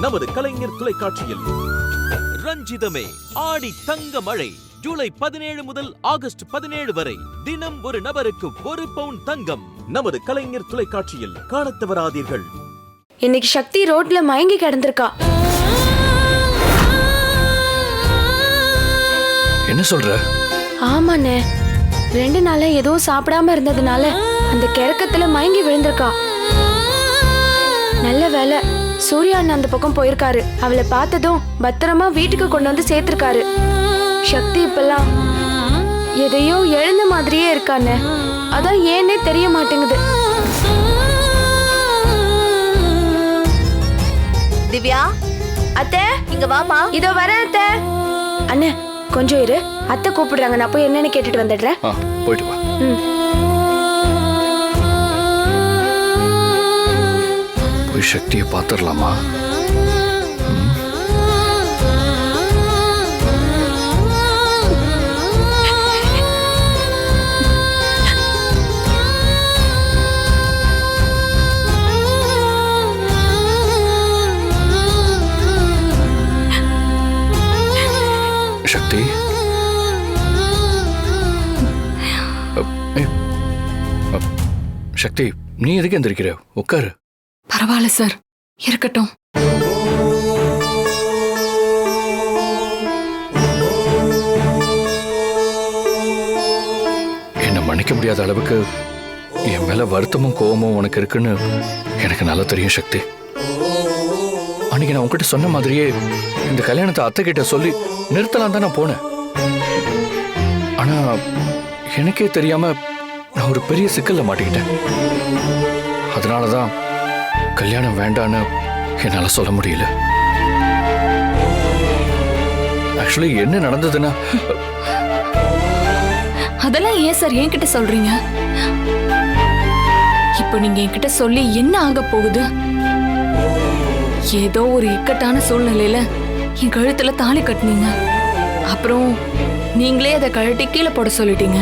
நமது கலைஞர் தொலைக்காட்சியில். ரஞ்சிதமே ஆடி தங்க மழை ஜூலை பதினேழு முதல் ஆகஸ்ட் பதினேழு வரை தினம் ஒரு நபருக்கு ஒரு பவுன் தங்கம். நமது கலைஞர் தொலைக்காட்சியில் காணத் தவறாதீர்கள். இன்னைக்கு சக்தி ரோட்ல மயங்கி கிடந்திருக்கா. என்ன சொல்ற? ஆமாண்ணே. ரெண்டு நாளா எதுவும் சாப்பிடாம இருந்ததுனால அந்த கிறக்கத்துல மயங்கி விழுந்திருக்கா. நல்ல வேலை சூர்யா அண்ணன் அந்த பக்கம் போயிருக்காரு. அவளை பார்த்ததும் பத்திரமா வீட்டுக்கு கொண்டு வந்து சேர்த்திருக்காரு. சக்தி இப்பெல்லாம் எதையோ எழுந்த மாதிரியே இருக்கானே. அதான் ஏன்னே தெரிய மாட்டேங்குது. திவ்யா அத்தை இங்க வாமா இதோ வரேன் அத்தை. அண்ணே கொஞ்சம் இரு. அத்தை கூப்பிடுறாங்க. நான் போய் என்னன்னு கேட்டுட்டு வந்துடுறேன். போயிட்டு வா. ம். சக்தியை பார்த்துடலாமா? சக்தி? சக்தி நீ எதுக்கு எந்திரிக்கிற? உட்காரு. பரவாயில்ல சார். இருக்கட்டும். என்னை மன்னிக்க முடியாத அளவுக்கு என் மேல வருத்தமும் கோவமும் உனக்கு இருக்குன்னு எனக்கு நல்லா தெரியும் சக்தி. அன்னைக்கு நான் உங்ககிட்ட சொன்ன மாதிரியே இந்த கல்யாணத்தை அத்தை கிட்ட சொல்லி நிறுத்தலாம் தான் நான் போனேன். ஆனா எனக்கே தெரியாம நான் ஒரு பெரிய சிக்கல்ல மாட்டிக்கிட்டேன். அதனாலதான் கல்யாணம் வேண்டான்னு என்னால் சொல்ல முடியல. ஆக்சுவலி என்ன நடந்ததுன்னா? அதெல்லாம் ஏன் சார் என்கிட்ட சொல்றீங்க? இப்போ நீங்க என்கிட்ட சொல்லி என்ன ஆக போகுது? ஏதோ ஒரு இக்கட்டான சூழ்நிலையில என் கழுத்துல தாலி கட்டினீங்க. அப்புறம் நீங்களே அதை கழட்டி கீழே போட சொல்லிட்டீங்க.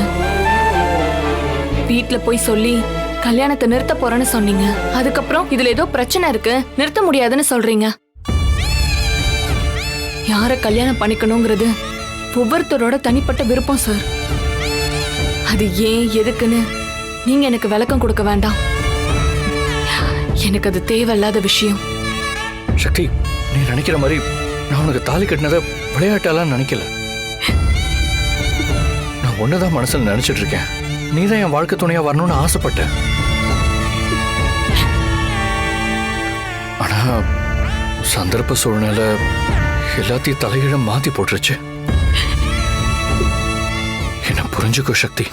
வீட்டில் போய் சொல்லி கல்யாணத்தை நிறுத்த போறேன்னு சொன்னீங்க. அதுக்கப்புறம் இதுல ஏதோ பிரச்சனை இருக்கு. நிறுத்த முடியாதுன்னு சொல்றீங்க. யார கல்யாணம் பண்ணிக்கணுங்கிறது ஒவ்வொருத்தரோட தனிப்பட்ட விருப்பம் சார் அது ஏன் எதுக்குன்னு நீங்க எனக்கு விளக்கம் கொடுக்க வேண்டாம். எனக்கு அது தேவையில்லாத விஷயம். சக்தி நீ நினைக்கிற மாதிரி நான் உனக்கு தாலி கட்டினதை விளையாட்டாலாம் நினைக்கல. நான் ஒன்னதான் மனசுல நினைச்சிட்டு இருக்கேன். நீ தான் என் வாழ்க்கை துணையா வரணும்னு ஆசைப்பட்டேன். ஆனா சந்தர்ப்ப சூழ்நிலை எல்லாத்தையும் தலையிட மாத்தி போட்டுருச்சு. என்ன புரிஞ்சுக்கோ சக்தி.